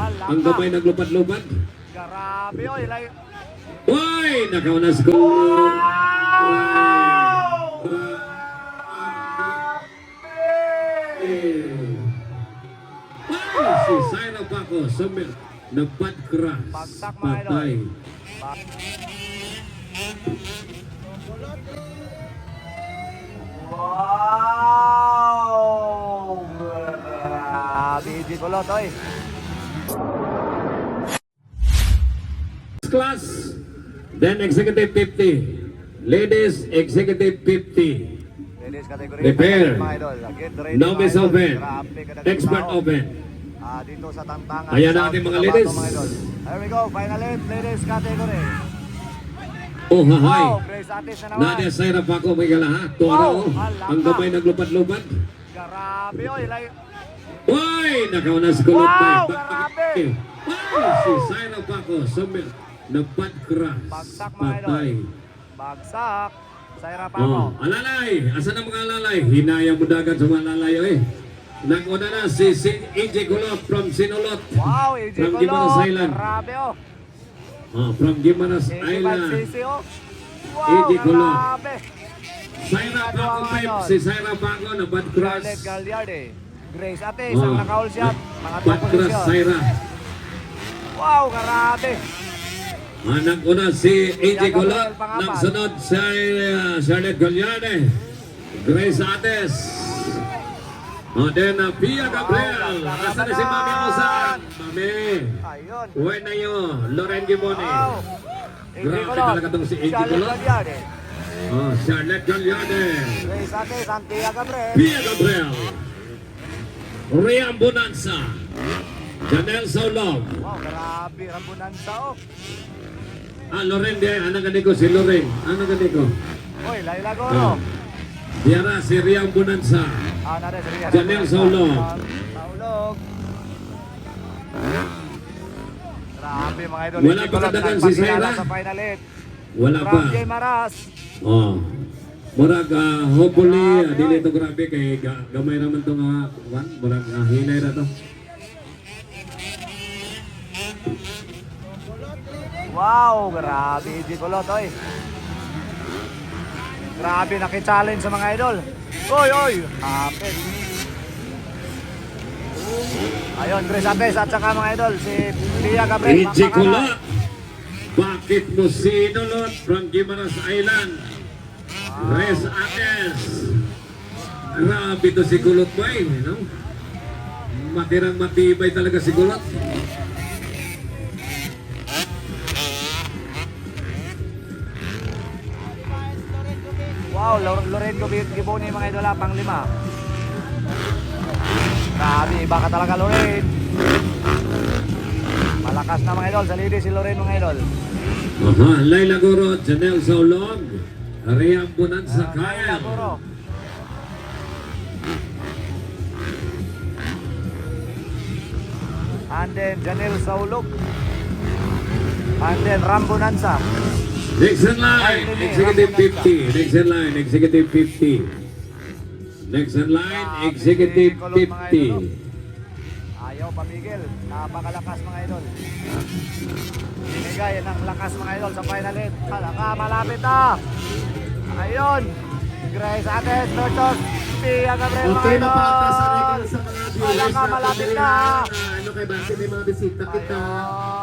ang gamay naglupad-lupad. Grabe, oy. Like, Uy! Nakauna sa goal. Ay, si Syra Paco, sumil, napad crash. Bagsak, mga idol. Patay. wow! Grabe, di kulot, oy. Class, then executive 50. Ladies, executive 50. Ladies category. Prepare. Novice open. Expert open. Ah, dito sa Tantangan. Ayan South natin mga ladies. Here we go, final eight, ladies category. Oh, hahay. Wow, na. Nadia Syra Paco, may galaha. Tuwara, Wow, oh. Ang gamay naglupad-lupad. Grabe, oy. Like, Uy! Nakauna sa kulot Wow, grabe. Ay, si Syra Paco, sumil, napad crash. Bagsak, mga idol. Patay. bagsak. Saira pa Oh, mo. alalay. Asa na mga alalay? Hinaya mo dagat sa mga alalay, eh. Naguna na si, si AJ Kulot from Sinulot. Wow, AJ From Gimaras Colon. Island. Grabe, oh. Oh, from Gimaras 85 Island. cc, oh. Wow, AJ grabe. Paco, pipe. Si Syra Paco, napad crash. Charlotte Galliarde. Grace Ate, Oh. isang nakaul shot. Mga Napad crash, posisyon. Syra. Wow, grabe. Anak una si AJ. Pangapat. Nagsunod si uh, Charlotte Galliarde. Grace Ates. O then, uh, Pia Gabriel. Wow, Asa na si Mami Osan? Mami. Uwi na yun. Loren Gimone. Grabe talaga tong si AJ. Galliarde. Oh, Charlotte. Grace Ate, Santia Gabriel. Pia Gabriel. Rian Bonanza. Janelle Saulog. Wow, grabe. Rambunansa, oh. Ah, Loren di. Anak ka ko si Loren. Ano ka ko? Oy, Laila Ah. Goro. Diara si Rian Bonanza. Ah, nare, sige. Janelle Saulog. Saulog. Grabe mga idol. Wala pa kadagan si nagpakilala Zaira? Sa final eight. Wala pa. From J. Maras. Oh. Murag ah, hopefully uh, dili to grabe kay ga, gamay naman to nga uh, murag uh, hinay ra to. Wow, grabe. Di kulot, oy. Grabe, naki-challenge sa mga idol. Oy, oy. Hapit. Ayun, Chris Ates at saka mga idol, si Pia Gabriel. Makmakana. Kula. Bakit mo sinulot from Gimaras Island? Res Ates. Grabe to si Kulot Boy, no? Matirang matibay talaga si Kulot. Wow, Lor- Lorenzo Giboni mga idol, ah, pang lima. Grabe, iba ka talaga Loren. Malakas na mga idol, sa lady si Loren mga idol. Aha, Laila Guro, Janelle Saulog, Riam Bonanza Laila Kyle. Guro. And then Janelle Saulog. And then Rambo Nansa. Next in line, Executive 50. Next in line, Executive 50. Next in line, Executive 50. Ayaw pamigil. Napakalakas mga idol. Binigay ng lakas mga idol sa final hit. Malaka, malapit na. Ayun. Grace Ates versus Pia Gabriel mga Okay, idol. napakasa rin sa mga viewers Malaka, malapit na. ano kay Bante, may mga bisita kita. Ayun.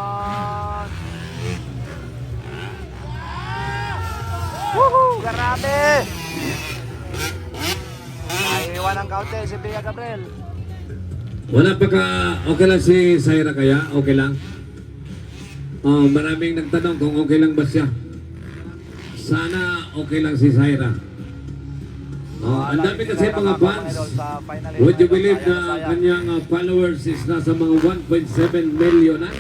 Woohoo! Grabe! Naiiwan ang kaunti si Pia Gabriel. Wala pa ka, okay lang si Syra kaya? Okay lang? Oh, maraming nagtanong kung okay lang ba siya. Sana okay lang si Syra. Oh, ang dami kasi mga fans. Would you believe na kanyang uh, followers is nasa mga 1.7 million na?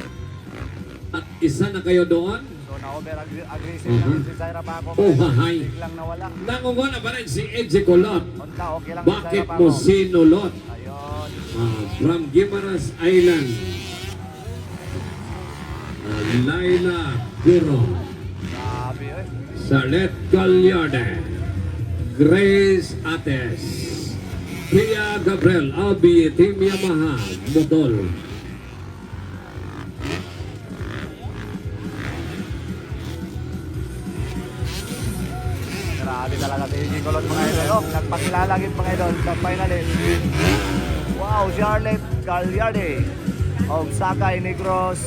At isa na kayo doon? So na-over aggressive Mhm. na si Zaira Paco. Oh, hahay. Biglang nawala. Nangunguna pa rin si Edge Colot. Unta, okay lang si Bakit Zaira mo sinulot? Ayun. Ah, from Gimaras Island. Ah, Laila Guro. Grabe eh. Salet Gallarde. Grace Ates. Pia Gabriel. Albi Team Yamaha. Modol. Kulot mga idol. Oh, nagpakilala gid mga idol sa finalist. Wow, Charlotte Gagliardi of Sakay Negros.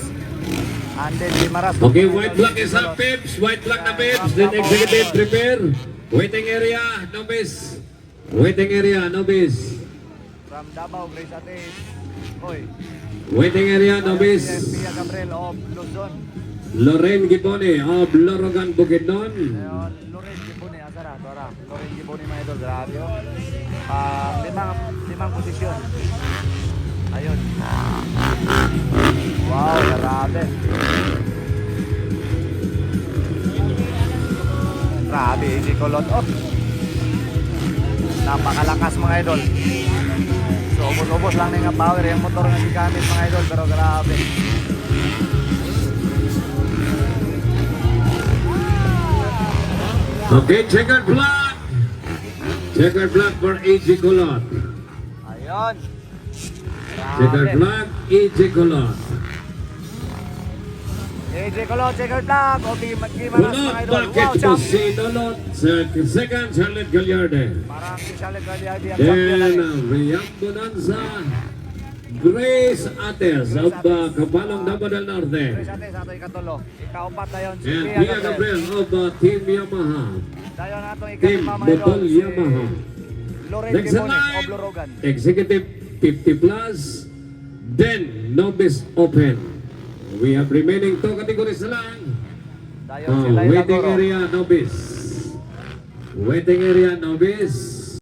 And then Limaras. Okay, white flag is up, Pips. White flag na Pips. Then executive prepare. Waiting area, novice. Waiting area, novice. From Davao, Grace Atis. Oy. Waiting area, novice. Pia Gabriel of Luzon. Lorraine Gibone of Lorogan Bukidnon. Ngayon, Asara, tora. Loren Giboni mga idol, grabe oh. Ah, limang, limang posisyon. Ayun. Wow, grabe. Grabe, easy kulot. Oh. Napakalakas mga idol. So, ubos-ubos lang na nga power yung motor nga gigamit mga idol, pero grabe. Okay, checkered flag. Checkered flag for AG Kulot. Ayun. Checkered flag, AG Kulot. AJ Colon, checker flag. O, Gimaras Kulot, mga idol. bakit Wow, champ. si Dolot? Second, Charlotte Gallarde. Parang si Charlotte Gagliardi ang champion na Then, uh, Bonanza, Grace Ates of uh, Kapalong Davao del Norte. Chris Ate, sa ito'y katulo. Ikaupat na yun. Si And Pia Gabriel. Of uh, Team Yamaha. Dayon na itong Team ikalima mga idol. Botol Si Yamaha. Loren Next Gimones line, of. Executive 50 plus, then Novice Open. We have remaining two categories na lang. Dayon Laila waiting Goro. area Novice. Waiting area Novice.